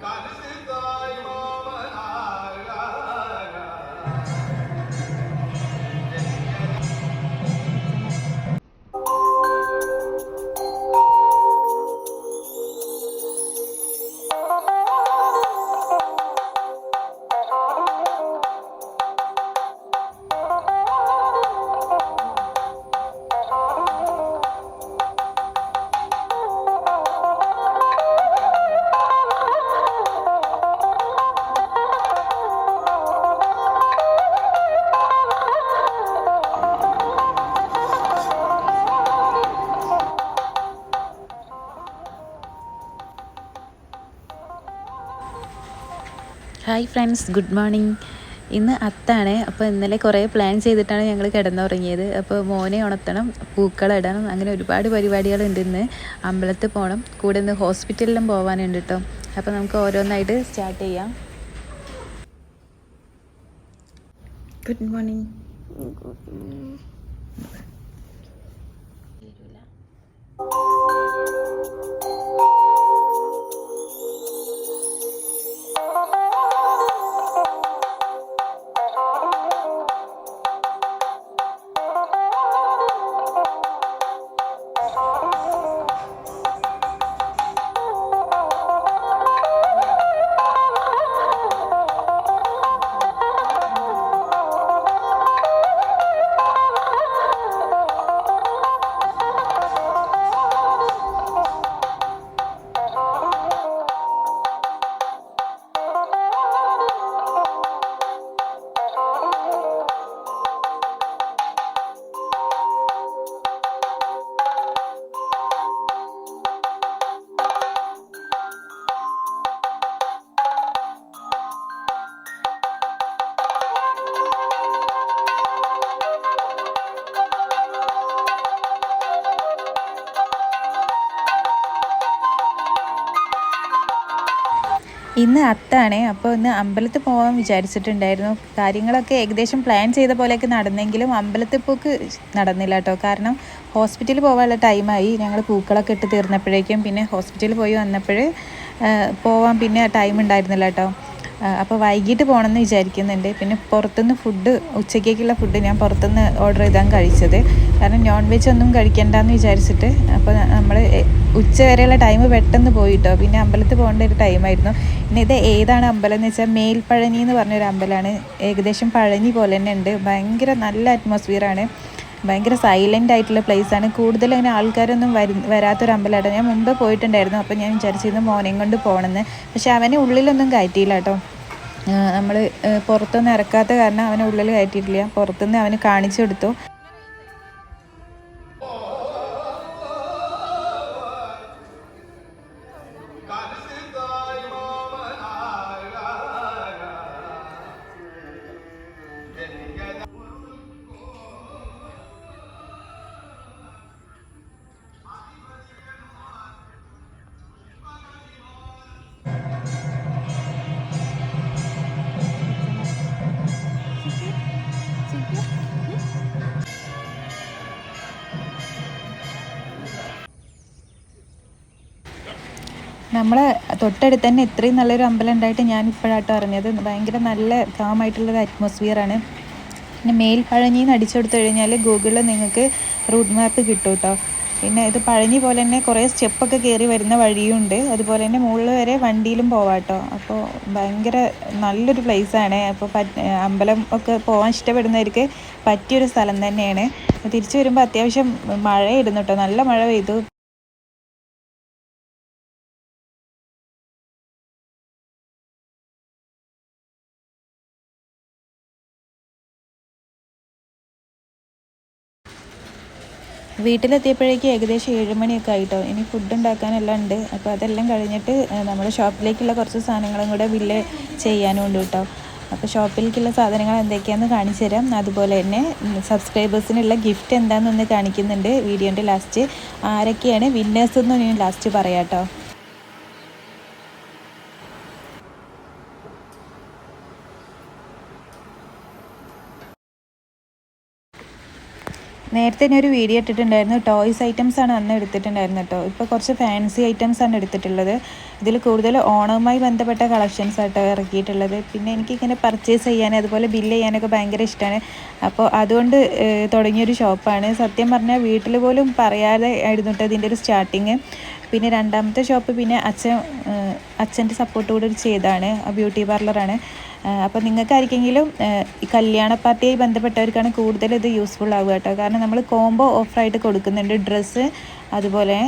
ಕಾಲ hi friends good morning. ഇന്ന് അത്താണ്. അപ്പോൾ ഇന്നലെ കുറേ പ്ലാൻ ചെയ്തിട്ടാണ് ഞങ്ങൾ കിടന്നുറങ്ങിയത്. അപ്പോൾ മോനെ ഉണർത്തണം പൂക്കളിടണം അങ്ങനെ ഒരുപാട് പരിപാടികളുണ്ട് ഇന്ന്. അമ്പലത്തിൽ പോകണം കൂടെ ഇന്ന് ഹോസ്പിറ്റലിലും പോകാനുണ്ട് കേട്ടോ അപ്പോൾ നമുക്ക് ഓരോന്നായിട്ട് സ്റ്റാർട്ട് ചെയ്യാം. Good morning. ഇന്ന് അത്താണ്. അപ്പോൾ ഇന്ന് അമ്പലത്തിൽ പോകാൻ വിചാരിച്ചിട്ടുണ്ടായിരുന്നു. കാര്യങ്ങളൊക്കെ ഏകദേശം പ്ലാൻ ചെയ്ത പോലെയൊക്കെ നടന്നെങ്കിലും അമ്പലത്തിൽ പോക്ക് നടന്നില്ല കേട്ടോ കാരണം ഹോസ്പിറ്റലിൽ പോകാനുള്ള ടൈമായി ഞങ്ങൾ പൂക്കളൊക്കെ ഇട്ട് തീർന്നപ്പോഴേക്കും പിന്നെ ഹോസ്പിറ്റലിൽ പോയി വന്നപ്പോൾ പോവാൻ പിന്നെ ടൈം ഉണ്ടായിരുന്നില്ല കേട്ടോ അപ്പോൾ വൈകിട്ട് പോകണമെന്ന് വിചാരിക്കുന്നുണ്ട്. പിന്നെ പുറത്തുനിന്ന് ഫുഡ് ഉച്ചക്കേക്കുള്ള ഫുഡ് ഞാൻ പുറത്തുനിന്ന് ഓർഡർ ചെയ്താൽ കഴിച്ചത്. കാരണം നോൺ വെജ് ഒന്നും കഴിക്കണ്ടെന്ന് വിചാരിച്ചിട്ട് അപ്പോൾ നമ്മൾ ഉച്ച വരെയുള്ള ടൈം പെട്ടെന്ന് പോയിട്ടോ. പിന്നെ അമ്പലത്തിൽ പോകേണ്ട ഒരു ടൈമായിരുന്നു പിന്നെ ഇത് ഏതാണ് അമ്പലം എന്ന് വെച്ചാൽ മേൽപ്പഴനി എന്ന് പറഞ്ഞൊരു അമ്പലമാണ് ഏകദേശം പഴനി പോലെ തന്നെ ഉണ്ട്. ഭയങ്കര നല്ല അറ്റ്മോസ്ഫിയറാണ് ഭയങ്കര സൈലന്റ് ആയിട്ടുള്ള പ്ലേസ് ആണ്. കൂടുതൽ അങ്ങനെ ആൾക്കാരൊന്നും വരു വരാത്തൊരു അമ്പലമായിട്ട് ഞാൻ മുമ്പ് പോയിട്ടുണ്ടായിരുന്നു. അപ്പോൾ ഞാൻ വിചാരിച്ചിരുന്നു മോനെയും കൊണ്ട് പോകണമെന്ന് പക്ഷേ അവനെ ഉള്ളിലൊന്നും കയറ്റിയില്ല കേട്ടോ. നമ്മൾ പുറത്തൊന്നും ഇറക്കാത്ത കാരണം അവനെ ഉള്ളിൽ കയറ്റിയിട്ടില്ല. പുറത്തുനിന്ന് അവന് കാണിച്ചു കൊടുത്തു നമ്മളെ തൊട്ടടുത്ത് തന്നെ ഇത്രയും നല്ലൊരു അമ്പലം ഉണ്ടായിട്ട് ഞാൻ ഇപ്പോഴാട്ടോ അറിഞ്ഞത്. ഭയങ്കര നല്ല കാമായിട്ടുള്ളൊരു അറ്റ്മോസ്ഫിയറാണ് പിന്നെ മേൽ മേൽപ്പഴഞ്ഞി എന്ന് അടിച്ചെടുത്തു കഴിഞ്ഞാൽ ഗൂഗിളിൽ നിങ്ങൾക്ക് റൂട്ട് മാപ്പ് കിട്ടും കേട്ടോ പിന്നെ ഇത് പഴഞ്ഞി പോലെ തന്നെ കുറേ സ്റ്റെപ്പൊക്കെ കയറി വരുന്ന വഴിയുണ്ട് അതുപോലെ തന്നെ മുകളിൽ വരെ വണ്ടിയിലും പോവാം കേട്ടോ അപ്പോൾ ഭയങ്കര നല്ലൊരു പ്ലേസാണ് അപ്പോൾ അമ്പലം ഒക്കെ പോകാൻ ഇഷ്ടപ്പെടുന്നവർക്ക് പറ്റിയൊരു സ്ഥലം തന്നെയാണ്. തിരിച്ചു വരുമ്പോൾ അത്യാവശ്യം മഴയായിരുന്നു കേട്ടോ നല്ല മഴ പെയ്തു. വീട്ടിലെത്തിയപ്പോഴേക്കും ഏകദേശം ഏഴുമണിയൊക്കെ ആയിട്ടോ. ഇനി ഫുഡ് ഉണ്ടാക്കാനെല്ലാം ഉണ്ട്. അപ്പോൾ അതെല്ലാം കഴിഞ്ഞിട്ട് നമ്മുടെ ഷോപ്പിലേക്കുള്ള കുറച്ച് സാധനങ്ങളും കൂടെ ബില്ല് ചെയ്യാനും ഉണ്ട് കേട്ടോ. അപ്പോൾ ഷോപ്പിലേക്കുള്ള സാധനങ്ങൾ എന്തൊക്കെയാണെന്ന് കാണിച്ചു തരാം. അതുപോലെ തന്നെ സബ്സ്ക്രൈബേഴ്സിനുള്ള ഗിഫ്റ്റ് എന്താണെന്നൊന്ന് കാണിക്കുന്നുണ്ട്. വീഡിയോന്റെ ലാസ്റ്റ് ആരൊക്കെയാണ് വിന്നേഴ്സ് എന്ന് ഞാൻ ലാസ്റ്റ് പറയാം കേട്ടോ. നേരത്തെ ഞാൻ ഒരു വീഡിയോ ഇട്ടിട്ടുണ്ടായിരുന്നു. ടോയ്സ് ഐറ്റംസ് ആണ് അന്ന് എടുത്തിട്ടുണ്ടായിരുന്നു കേട്ടോ ഇപ്പോൾ കുറച്ച് ഫാൻസി ഐറ്റംസ് ആണ് എടുത്തിട്ടുള്ളത്. ഇതിൽ കൂടുതൽ ഓണവുമായി ബന്ധപ്പെട്ട കളക്ഷൻസ് ആട്ടോ ഇറക്കിയിട്ടുള്ളത്. പിന്നെ എനിക്കിങ്ങനെ പർച്ചേസ് ചെയ്യാൻ അതുപോലെ ബില്ല് ചെയ്യാനൊക്കെ ഭയങ്കര ഇഷ്ടമാണ് അപ്പോൾ അതുകൊണ്ട് തുടങ്ങിയൊരു ഷോപ്പാണ് സത്യം പറഞ്ഞാൽ വീട്ടിൽ പോലും പറയാതെ ആയിരുന്നു ഇതിന്റെ ഒരു സ്റ്റാർട്ടിങ് പിന്നെ രണ്ടാമത്തെ ഷോപ്പ് പിന്നെ അച്ഛൻ അച്ഛന്റെ സപ്പോർട്ട് കൂടി ചെയ്താണ് ബ്യൂട്ടി പാർലറാണ് അപ്പോൾ നിങ്ങൾക്ക് ആർക്കെങ്കിലും ഏഹ്, ഈ കല്യാണ പാർട്ടിയായി ബന്ധപ്പെട്ടവർക്കാണ് കൂടുതൽ ഇത് യൂസ്ഫുൾ ആവുക കേട്ടോ. കാരണം നമ്മൾ കോംബോ ഓഫറായിട്ട് കൊടുക്കുന്നുണ്ട്. ഡ്രസ്സ് അതുപോലെ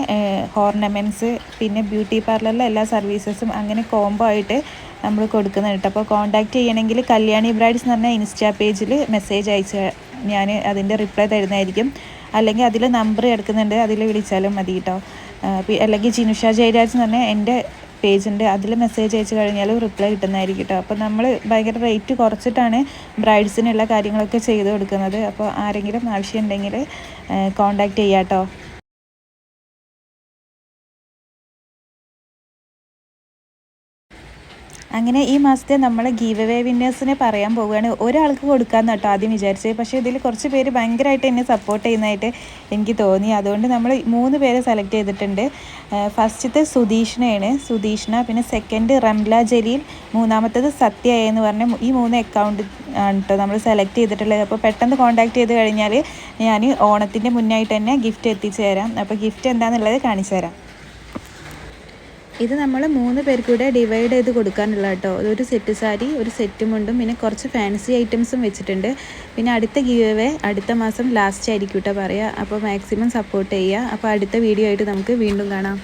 ഓർണമെന്റ്സ് പിന്നെ ബ്യൂട്ടി പാർലറിലെ എല്ലാ സർവീസസും അങ്ങനെ കോംബോ ആയിട്ട് നമ്മൾ കൊടുക്കുന്നുണ്ട് അപ്പോൾ കോൺടാക്റ്റ് ചെയ്യണമെങ്കിൽ കല്യാണി ബ്രൈഡ്സ് എന്ന് പറഞ്ഞ ഇൻസ്റ്റാ പേജിൽ മെസ്സേജ് അയച്ച ഞാൻ അതിന്റെ റിപ്ലൈ തരുന്നതായിരിക്കും. അല്ലെങ്കിൽ അതിൽ നമ്പർ എടുക്കുന്നുണ്ട് അതിൽ വിളിച്ചാലും മതി കേട്ടോ. അല്ലെങ്കിൽ ജിനുഷ ജയരാജ് എന്ന് പറഞ്ഞാൽ എന്റെ പേജുണ്ട് അതിൽ മെസ്സേജ് അയച്ചു കഴിഞ്ഞാൽ റിപ്ലൈ കിട്ടുന്നതായിരിക്കും കേട്ടോ അപ്പോൾ നമ്മൾ ഭയങ്കര റേറ്റ് കുറച്ചിട്ടാണ് ബ്രൈഡ്സിനുള്ള കാര്യങ്ങളൊക്കെ ചെയ്ത് കൊടുക്കുന്നത്. അപ്പോൾ ആരെങ്കിലും ആവശ്യമുണ്ടെങ്കിൽ കോൺടാക്റ്റ് ചെയ്യാം കേട്ടോ അങ്ങനെ ഈ മാസത്തെ നമ്മൾ ഗീവ് അവേ വിന്നേഴ്സിനെ പറയാൻ പോവുകയാണ്. ഒരാൾക്ക് കൊടുക്കാമെന്ന് കേട്ടോ ആദ്യം വിചാരിച്ചത്. പക്ഷേ ഇതിൽ കുറച്ച് പേര് ഭയങ്കരമായിട്ട് എന്നെ സപ്പോർട്ട് ചെയ്യുന്നതായിട്ട് എനിക്ക് തോന്നി. അതുകൊണ്ട് നമ്മൾ മൂന്ന് പേരെ സെലക്ട് ചെയ്തിട്ടുണ്ട്. ഫസ്റ്റത്തെ സുധീഷ്ണയാണ്. സുധീഷ്ണ പിന്നെ സെക്കൻഡ് റംല ജലീൽ മൂന്നാമത്തത് സത്യ എന്ന് പറഞ്ഞ ഈ മൂന്ന് അക്കൗണ്ട് ആണ് കേട്ടോ നമ്മൾ സെലക്ട് ചെയ്തിട്ടുള്ളത്. അപ്പോൾ പെട്ടെന്ന് കോൺടാക്ട് ചെയ്ത് കഴിഞ്ഞാൽ ഞാൻ ഓണത്തിന്റെ മുന്നായിട്ട് തന്നെ ഗിഫ്റ്റ് എത്തിച്ചു തരാം. അപ്പോൾ ഗിഫ്റ്റ് എന്താണെന്നുള്ളത് കാണിച്ചു തരാം. ഇത് നമ്മൾ മൂന്ന് പേർക്ക് കൂടെ ഡിവൈഡ് ചെയ്ത് കൊടുക്കാനുള്ള കേട്ടോ ഒരു സെറ്റ് സാരി ഒരു സെറ്റ് മുണ്ടും പിന്നെ കുറച്ച് ഫാൻസി ഐറ്റംസും വെച്ചിട്ടുണ്ട്. പിന്നെ അടുത്ത ഗീവ് അടുത്ത മാസം ലാസ്റ്റ് ആയിരിക്കും കേട്ടോ പറയുക അപ്പോൾ മാക്സിമം സപ്പോർട്ട് ചെയ്യുക അപ്പോൾ അടുത്ത വീഡിയോ ആയിട്ട് നമുക്ക് വീണ്ടും കാണാം.